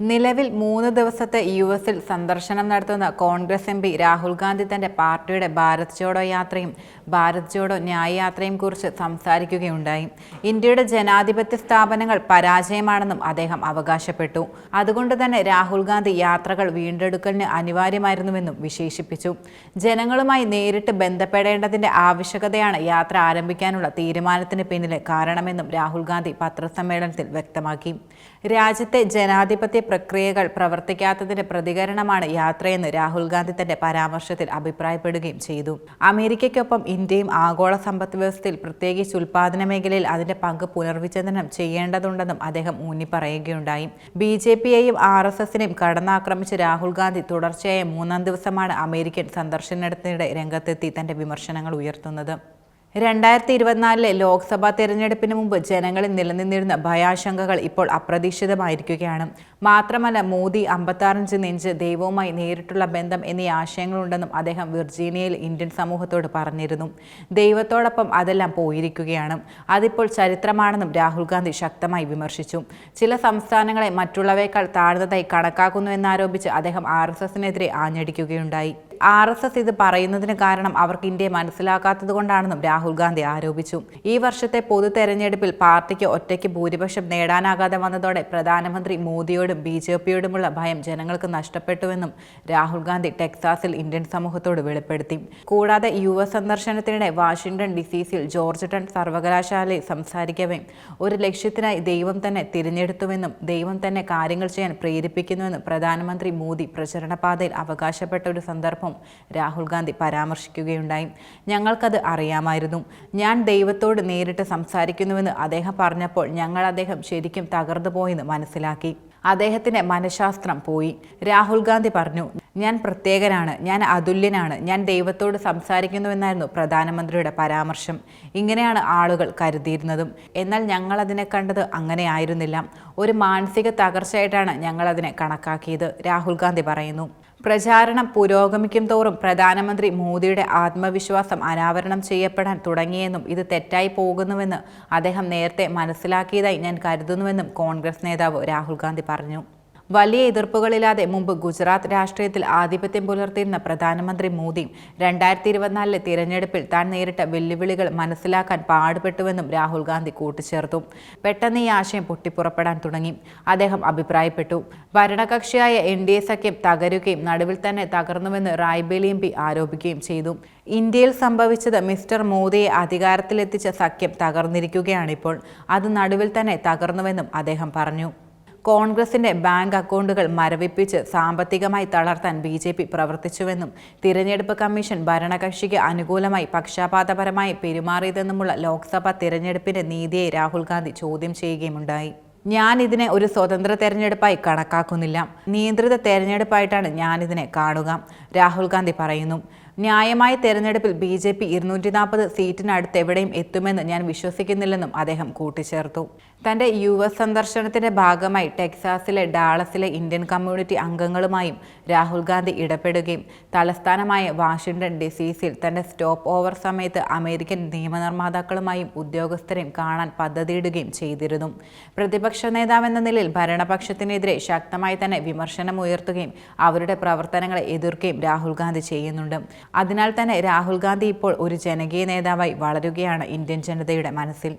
നിലവിൽ മൂന്ന് ദിവസത്തെ യു എസിൽ സന്ദർശനം നടത്തുന്ന Congress M P Rahul Gandhi തന്റെ പാർട്ടിയുടെ ഭാരത് ജോഡോ യാത്രയും ഭാരത് ജോഡോ ന്യായ യാത്രയും കുറിച്ച് സംസാരിക്കുകയുണ്ടായി. ഇന്ത്യയുടെ ജനാധിപത്യ സ്ഥാപനങ്ങൾ പരാജയമാണെന്നും അദ്ദേഹം അവകാശപ്പെട്ടു. അതുകൊണ്ട് തന്നെ രാഹുൽ ഗാന്ധി യാത്രകൾ വീണ്ടെടുക്കലിന് അനിവാര്യമായിരുന്നുവെന്നും വിശേഷിപ്പിച്ചു. ജനങ്ങളുമായി നേരിട്ട് ബന്ധപ്പെടേണ്ടതിന്റെ ആവശ്യകതയാണ് യാത്ര ആരംഭിക്കാനുള്ള തീരുമാനത്തിന് പിന്നിലെ കാരണമെന്നും രാഹുൽ ഗാന്ധി പത്രസമ്മേളനത്തിൽ വ്യക്തമാക്കി. രാജ്യത്തെ ജനാധിപത്യ പ്രക്രിയകൾ പ്രവർത്തിക്കാത്തതിന്റെ പ്രതികരണമാണ് യാത്രയെന്ന് രാഹുൽ ഗാന്ധി തന്റെ പരാമർശത്തിൽ അഭിപ്രായപ്പെടുകയും ചെയ്തു. അമേരിക്കയ്ക്കൊപ്പം ഇന്ത്യയും ആഗോള സമ്പദ് വ്യവസ്ഥയിൽ പ്രത്യേകിച്ച് ഉൽപാദന മേഖലയിൽ അതിന്റെ പങ്ക് പുനർവിചിന്തനം ചെയ്യേണ്ടതുണ്ടെന്നും അദ്ദേഹം ഊന്നിപ്പറയുകയുണ്ടായി. ബി ജെ പിയെയും ആർ എസ് എസിനെയും കടന്നാക്രമിച്ച് രാഹുൽ ഗാന്ധി തുടർച്ചയായ മൂന്നാം ദിവസമാണ് അമേരിക്കൻ സന്ദർശനത്തിനിടെ രംഗത്തെത്തി തന്റെ വിമർശനങ്ങൾ ഉയർത്തുന്നത്. രണ്ടായിരത്തി ഇരുപത്തിനാലിലെ ലോക്സഭാ തെരഞ്ഞെടുപ്പിന് മുമ്പ് ജനങ്ങളിൽ നിലനിന്നിരുന്ന ഭയാശങ്കകൾ ഇപ്പോൾ അപ്രതീക്ഷിതമായിരിക്കുകയാണ്. മാത്രമല്ല മോദി അമ്പത്താറഞ്ച് നെഞ്ച് ദൈവവുമായി നേരിട്ടുള്ള ബന്ധം എന്നീ ആശയങ്ങളുണ്ടെന്നും അദ്ദേഹം വിർജീനിയയിൽ ഇന്ത്യൻ സമൂഹത്തോട് പറഞ്ഞിരുന്നു. ദൈവത്തോടൊപ്പം അതെല്ലാം പോയിരിക്കുകയാണ്. അതിപ്പോൾ ചരിത്രമാണെന്നും രാഹുൽ ഗാന്ധി ശക്തമായി വിമർശിച്ചു. ചില സംസ്ഥാനങ്ങളെ മറ്റുള്ളവയേക്കാൾ താഴ്ന്നതായി കണക്കാക്കുന്നു എന്നാരോപിച്ച് അദ്ദേഹം ആർ എസ് എസിനെതിരെ ആഞ്ഞടിക്കുകയുണ്ടായി. ആർ എസ് എസ് ഇത് പറയുന്നതിന് കാരണം അവർക്ക് ഇന്ത്യയെ മനസ്സിലാക്കാത്തത് കൊണ്ടാണെന്നും രാഹുൽ ഗാന്ധി ആരോപിച്ചു. ഈ വർഷത്തെ പൊതു തെരഞ്ഞെടുപ്പിൽ പാർട്ടിക്ക് ഒറ്റയ്ക്ക് ഭൂരിപക്ഷം നേടാനാകാതെ വന്നതോടെ പ്രധാനമന്ത്രി മോദിയോടും ബി ജെ പിയോടുമുള്ള ഭയം ജനങ്ങൾക്ക് നഷ്ടപ്പെട്ടുവെന്നും രാഹുൽ ഗാന്ധി ടെക്സാസിൽ ഇന്ത്യൻ സമൂഹത്തോട് വെളിപ്പെടുത്തി. കൂടാതെ യു എസ് സന്ദർശനത്തിനിടെ വാഷിംഗ്ടൺ ഡിസീസിൽ ജോർജ് ടൺ സർവകലാശാലയിൽ സംസാരിക്കവേ ഒരു ലക്ഷ്യത്തിനായി ദൈവം തന്നെ തിരഞ്ഞെടുത്തുവെന്നും ദൈവം തന്നെ കാര്യങ്ങൾ ചെയ്യാൻ പ്രേരിപ്പിക്കുന്നുവെന്നും പ്രധാനമന്ത്രി മോദി പ്രചരണപാതയിൽ അവകാശപ്പെട്ട ഒരു സന്ദർഭം രാഹുൽ ഗാന്ധി പരാമർശിക്കുകയുണ്ടായി. ഞങ്ങൾക്കത് അറിയാമായിരുന്നു. ഞാൻ ദൈവത്തോട് നേരിട്ട് സംസാരിക്കുന്നുവെന്ന് അദ്ദേഹം പറഞ്ഞപ്പോൾ ഞങ്ങൾ അദ്ദേഹം ശരിക്കും തകർന്നു പോയെന്ന് മനസ്സിലാക്കി. അദ്ദേഹത്തിന് മനഃശാസ്ത്രം പോയി. രാഹുൽ ഗാന്ധി പറഞ്ഞു ഞാൻ പ്രത്യേകനാണ്. ഞാൻ അതുല്യനാണ്. ഞാൻ ദൈവത്തോട് സംസാരിക്കുന്നുവെന്നായിരുന്നു പ്രധാനമന്ത്രിയുടെ പരാമർശം. ഇങ്ങനെയാണ് ആളുകൾ കരുതിയിരുന്നതും. എന്നാൽ ഞങ്ങൾ അതിനെ കണ്ടത് അങ്ങനെ ആയിരുന്നില്ല. ഒരു മാനസിക തകർച്ചയായിട്ടാണ് ഞങ്ങൾ അതിനെ കണക്കാക്കിയത് രാഹുൽ ഗാന്ധി പറയുന്നു. പ്രചാരണം പുരോഗമിക്കും തോറും പ്രധാനമന്ത്രി മോദിയുടെ ആത്മവിശ്വാസം അനാവരണം ചെയ്യപ്പെടാൻ തുടങ്ങിയെന്നും ഇത് തെറ്റായി പോകുന്നുവെന്ന് അദ്ദേഹം നേരത്തെ മനസ്സിലാക്കിയതായി ഞാൻ കരുതുന്നുവെന്നും കോൺഗ്രസ് നേതാവ് രാഹുൽ ഗാന്ധി പറഞ്ഞു. വലിയ എതിർപ്പുകളില്ലാതെ മുമ്പ് ഗുജറാത്ത് രാഷ്ട്രീയത്തിൽ ആധിപത്യം പുലർത്തിയിരുന്ന പ്രധാനമന്ത്രി മോദിയും രണ്ടായിരത്തി ഇരുപത്തിനാലിലെ തിരഞ്ഞെടുപ്പിൽ താൻ നേരിട്ട വെല്ലുവിളികൾ മനസ്സിലാക്കാൻ പാടുപെട്ടുവെന്നും രാഹുൽ ഗാന്ധി കൂട്ടിച്ചേർത്തു. പെട്ടെന്ന് ഈ ആശയം പൊട്ടിപ്പുറപ്പെടാൻ തുടങ്ങി. അദ്ദേഹം അഭിപ്രായപ്പെട്ടു. ഭരണകക്ഷിയായ എൻ ഡി എ സഖ്യം തകരുകയും നടുവിൽ തന്നെ തകർന്നുവെന്ന് റായ്ബേലി എം പി ആരോപിക്കുകയും ചെയ്തു. ഇന്ത്യയിൽ സംഭവിച്ചത് മിസ്റ്റർ മോദിയെ അധികാരത്തിലെത്തിച്ച സഖ്യം തകർന്നിരിക്കുകയാണിപ്പോൾ അത് നടുവിൽ തന്നെ തകർന്നുവെന്നും അദ്ദേഹം പറഞ്ഞു. കോൺഗ്രസിന്റെ ബാങ്ക് അക്കൗണ്ടുകൾ മരവിപ്പിച്ച് സാമ്പത്തികമായി തളർത്താൻ ബി ജെ പി പ്രവർത്തിച്ചുവെന്നും തിരഞ്ഞെടുപ്പ് കമ്മീഷൻ ഭരണകക്ഷിക്ക് അനുകൂലമായി പക്ഷപാതപരമായി പെരുമാറിയതെന്നുമുള്ള ലോക്സഭാ തിരഞ്ഞെടുപ്പിന്റെ നീതിയെ രാഹുൽ ഗാന്ധി ചോദ്യം ചെയ്യുകയുമുണ്ടായി. ഞാൻ ഇതിനെ ഒരു സ്വതന്ത്ര തെരഞ്ഞെടുപ്പായി കണക്കാക്കുന്നില്ല. നിയന്ത്രിത തെരഞ്ഞെടുപ്പായിട്ടാണ് ഞാനിതിനെ കാണുക രാഹുൽ ഗാന്ധി പറയുന്നു. ന്യായമായ തെരഞ്ഞെടുപ്പിൽ ബി ജെ പി ഇരുന്നൂറ്റി നാൽപ്പത് സീറ്റിനടുത്ത് എവിടെയും എത്തുമെന്ന് ഞാൻ വിശ്വസിക്കുന്നില്ലെന്നും അദ്ദേഹം കൂട്ടിച്ചേർത്തു. തന്റെ യു എസ് സന്ദർശനത്തിന്റെ ഭാഗമായി ടെക്സാസിലെ ഡാളസിലെ ഇന്ത്യൻ കമ്മ്യൂണിറ്റി അംഗങ്ങളുമായും രാഹുൽ ഗാന്ധി ഇടപെടുകയും തലസ്ഥാനമായ വാഷിംഗ്ടൺ ഡിസിസിൽ തന്റെ സ്റ്റോപ്പ് ഓവർ സമയത്ത് അമേരിക്കൻ നിയമനിർമ്മാതാക്കളുമായും ഉദ്യോഗസ്ഥരെയും കാണാൻ പദ്ധതിയിടുകയും ചെയ്തിരുന്നു. പ്രതിപക്ഷ നേതാവെന്ന നിലയിൽ ഭരണപക്ഷത്തിനെതിരെ ശക്തമായി തന്നെ വിമർശനം ഉയർത്തുകയും അവരുടെ പ്രവർത്തനങ്ങളെ എതിർക്കുകയും രാഹുൽ ഗാന്ധി ചെയ്യുന്നുണ്ട്. അതിനാൽ തന്നെ രാഹുൽ ഗാന്ധി ഇപ്പോൾ ഒരു ജനകീയ നേതാവായി വളരുകയാണ് ഇന്ത്യൻ ജനതയുടെ മനസ്സിൽ.